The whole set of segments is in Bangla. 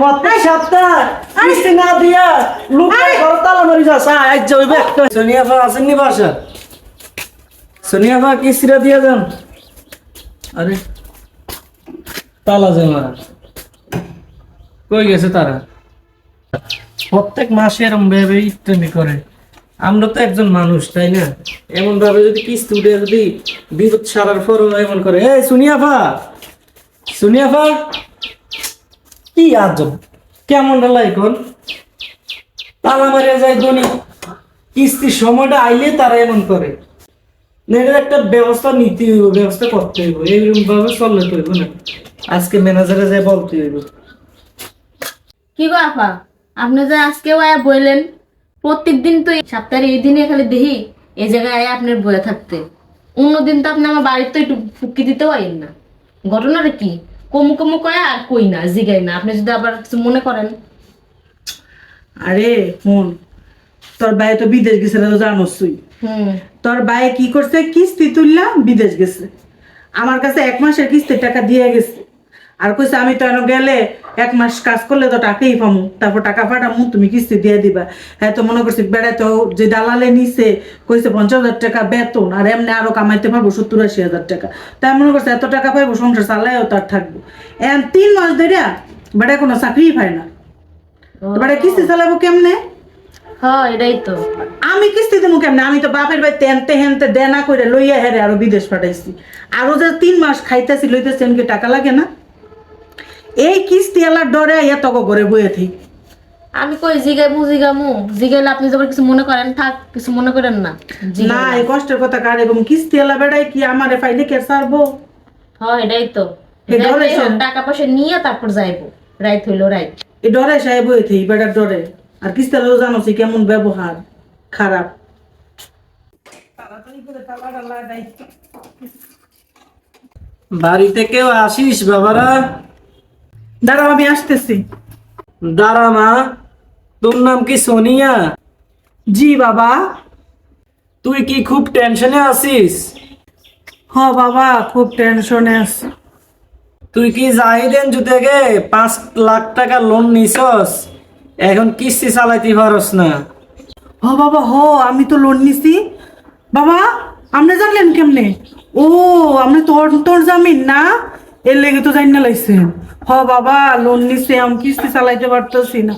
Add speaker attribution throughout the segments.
Speaker 1: প্রত্যেক সপ্তাহ কিস্তি না দিয়া লোক ঘর তালা মারি যাস আজ যাইবে সোনিয়া ফা আসেননি বাসা? সোনিয়া ফা কিস্তিটা দিয়ে যান আরে তালা যায় মারা কই গেছে তারা? প্রত্যেক মাসে এরম ভাবে ইত্যাদি করে। আমরা তো একজন মানুষ তাই না? এমন ভাবে যদি কিস্তি উঠে যদি বিপদ সারার পরও এমন করে। এই সুনিয়াফা সুনিয়াফা আজব। কেমন যায় ধনী। কিস্তির সময়টা আইলে তারা এমন করে। একটা ব্যবস্থা নিতে হইব, ব্যবস্থা করতে হইব। এইরকম ভাবে চললে তো না। আজকে ম্যানেজারে যাই বলতে হইব।
Speaker 2: কি গো আপা? আপনি যে আজকেও আয়া বললেন প্রত্যেক দিন তো এই সপ্তাহে এই দিনে খালি দেখি, এই জায়গায় আয়া আপনার বয়ে থাকতে। অন্য দিন তো আপনি আমার বাড়িতে একটু ফুকি দিতে পারেন না। ঘটনাটা কি? কমু কমু কয় আর কই না জিগাই না। আপনি যদি আবার কিছু মনে করেন।
Speaker 3: আরে ফোন তোর ভাই তো বিদেশ গেছে তো জানোস তুই।
Speaker 2: হুম।
Speaker 3: তোর ভাই কি করছে? কিস্তি তুললা বিদেশ গেছে। আমার কাছে এক মাসের কিস্তির টাকা দিয়ে গেছে। আর কইছে আমি তো এনে গেলে এক মাস কাজ করলে তো টাকাই পামু। তারপর টাকা পাঠামু তুমি কিস্তি দিয়ে দিবা। হ্যাঁ তো মনে করছি বেড়াই তো যে দালালে নিছে কইছে পঞ্চাশ হাজার টাকা বেতন আর এমনি আরও কামাইতে পারব সত্তর আশি হাজার টাকা। তাই মনে করছে এত টাকা পাইবো সংসার চালাইও তার থাকব। এখন তিন মাস ধরে বেড়ায় কোনো চাকরিই পায় না। বেড়ায় কিস্তি চালাবো কেমনে?
Speaker 2: হ্যাঁ এটাই তো।
Speaker 3: আমি কিস্তি দেবো কেমনে? আমি তো বাপের ভাই তেনতে হেনতে দেনা করে লইয়া হেরে আরও বিদেশ পাঠাইছি। আরও যে তিন মাস খাইতেছি লইতেছি এমনি টাকা লাগে না? এই কিস্তি এলার ডরে এত ঘরে বয়ে থাকি
Speaker 2: আমি কই জিগাইমু জিগামু। জিগাইলে আপনি যদি কিছু মনে করেন থাক কিছু মনে করেন না। জিগাই
Speaker 3: না এই কষ্টের কথা কার এরকম কিস্তি এলা বেড়াই কি আমারে ফাইলে কে সারবো
Speaker 2: হ্যাঁ এটাই তো। টাকা পয়সা নিয়ে তারপর যাইবো। রাইত হইল রাইত।
Speaker 3: এই ডরে সাহেব বয়ে থাকি বেড়ার ডরে। আর কিস্তি এলাও জানোছি কেমন ব্যবহার খারাপ।
Speaker 1: বাড়িতে কেউ আসিস বাবারা?
Speaker 3: দাঁড়াও আমি আসতেছি।
Speaker 1: দাঁড়া মা তোর নাম কি সোনিয়া?
Speaker 3: জি বাবা।
Speaker 1: তুই কি খুব টেনশনে আছিস?
Speaker 3: হ বাবা খুব টেনশনে আছে।
Speaker 1: তুই কি জাহিদেন থেকে পাঁচ লাখ টাকা লোন নিছস? এখন কিস্তি চালাইতে পারস না।
Speaker 3: হ বাবা হ আমি তো লোন নিছি। বাবা আপনি জানলেন কেমনে? ও আপনি তোর তোর জামিন না? এর লেগে তো জানি না লাইছেন। হ বাবা লোন নিছি আমি কিস্তি চালাইতে পারতেছি না।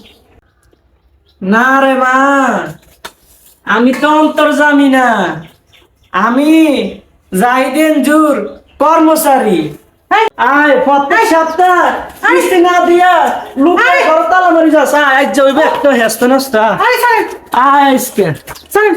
Speaker 1: না রে মা আমি তো অন্তর জামি না। আমি জাহিদেন জুর কর্মচারী। আয় প্রত্যেক সপ্তাহ কিস্তি না দিয়া লোক ঘর তালা মারি যাস আয় আজ যাইবে একটা হেস্ত নষ্ট আয় আজকে।
Speaker 3: স্যার